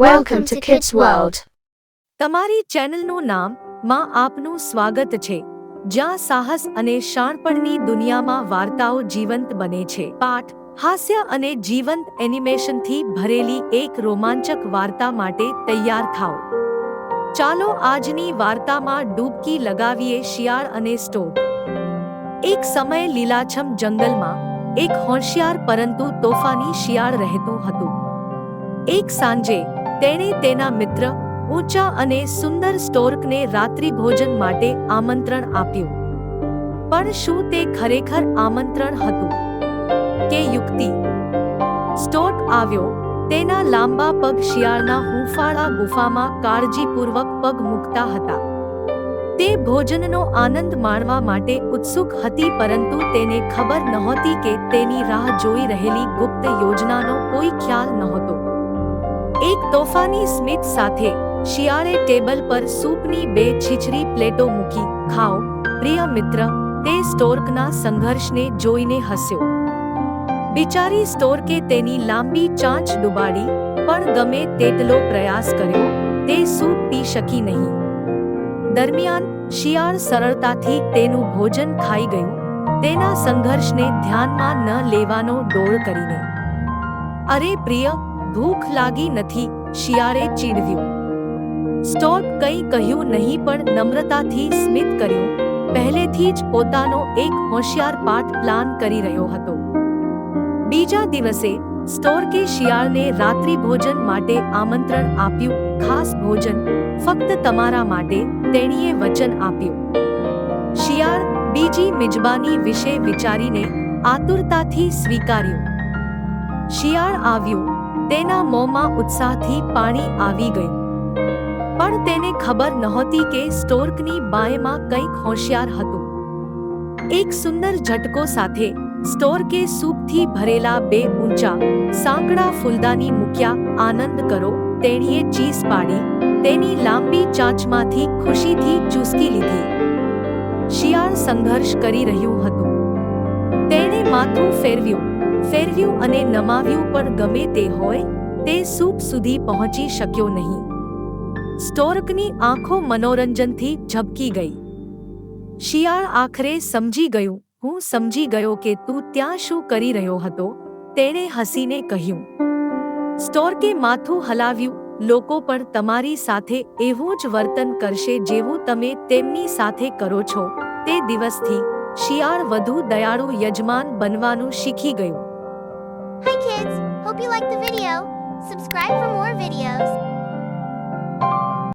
Welcome two kids world તમારી ચેનલનું નામમાં આપનું સ્વાગત છે, જ્યાં સાહસ અને શાણપણની દુનિયામાં વાર્તાઓ જીવંત બને છે. પાઠ, હાસ્ય અને જીવંત એનિમેશનથી ભરેલી એક રોમાંચક વાર્તા માટે તૈયાર થાઓ. ચાલો આજની વાર્તામાં ડૂબકી લગાવીએ શિયાળ અને સ્ટોક એક સમયે લીલાછમ જંગલમાં એક હોશિયાર પરંતુ તોફાની શિયાળ રહેતું હતું. એક સાંજે તેણે તેના મિત્ર ઊંચા અને સુંદર સ્ટોર્કને રાત્રિ ભોજન માટે આમંત્રણ આપ્યું. પણ શું તે ખરેખર આમંત્રણ હતું? કે યુક્તિ? સ્ટોર્ક આવ્યો, તેના લાંબા પગ શિયાળના હૂંફાળા ગુફામાં કાળજીપૂર્વક પગ મૂકતા હતા. તે ભોજનનો આનંદ માણવા માટે ઉત્સુક હતી પરંતુ તેને ખબર નહોતી કે તેની રાહ જોઈ રહેલી ગુપ્ત યોજનાનો કોઈ ખ્યાલ નહોતો. એક તોફાની સ્મિત સાથે શિયાળે ટેબલ પર સૂપની બે છીછરી પ્લેટો મૂકી, ખાઓ, પ્રિય મિત્ર, તે સ્ટોર્કના સંઘર્ષને જોઈને હસ્યો. બિચારી સ્ટોર્કે તેની લાંબી ચાંચ ડુબાડી, પણ ગમે તેટલો પ્રયાસ કર્યો, તે સૂપ પી શકી નહીં. દરમિયાન શિયાળ સરળતાથી તેનું ભોજન ખાઈ ગયું, તેના સંઘર્ષને ધ્યાનમાં ન લેવાનો ડોળ કરીને. અરે પ્રિય ભૂખ લાગી નથી, શિયાળે ચીડવ્યું. સ્ટોર્ક કંઈ કહ્યું નહીં પણ નમ્રતાથી સ્મિત કર્યું. પહેલેથી જ પોતાનો એક હોશિયાર પાઠ પ્લાન કરી રહ્યો હતો. બીજા દિવસે સ્ટોર્કે શિયાળને રાત્રિ ભોજન માટે આમંત્રણ આપ્યું, ખાસ ભોજન, ફક્ત તમારા માટે તેણીએ વચન આપ્યું. શિયાળ બીજી મિજબાની વિશે વિચારીને આતુરતાથી સ્વીકાર્યું. શિયાળ આવ્યું તેના મોંમાં ઉત્સાહથી પાણી આવી ગયું. પણ તેને ખબર નહોતી કે સ્ટોર્કની બાયમાં કંઈક હોશિયાર હતું. એક સુંદર ઝટકો સાથે સ્ટોર્કે સૂપથી ભરેલા બે ઊંચા, સાંકડા ફૂલદાની મૂક્યા આનંદ કરો તેણીએ ચીસ પાડી, તેની લાંબી ચાંચમાંથી ખુશીથી ચૂસકી લીધી. શિયાળ સંઘર્ષ કરી રહ્યું હતું. તેણે માથું ફેરવ્યું. ફેરવ્યું અને નમાવ્યું પણ ગમે તે હોય, તે સૂપ સુધી પહોંચી શક્યો નહીં. સ્ટોર્કની આંખો મનોરંજનથી ઝબકી ગઈ. શિયાળ આખરે સમજી ગયું, હું સમજી ગયો કે તું ત્યાં શું કરી રહ્યો હતો, તેણે હસીને કહ્યું. સ્ટોર્કે માથું હલાવ્યું, લોકો પણ તમારી સાથે એવું જ વર્તન કરશે જેવું તમે તેમની સાથે કરો છો, તે દિવસથી. શિયાળ વધુ દયાળુ યજમાન બનવાનું શીખી ગયું Hi kids, hope you liked the video. Subscribe for more videos.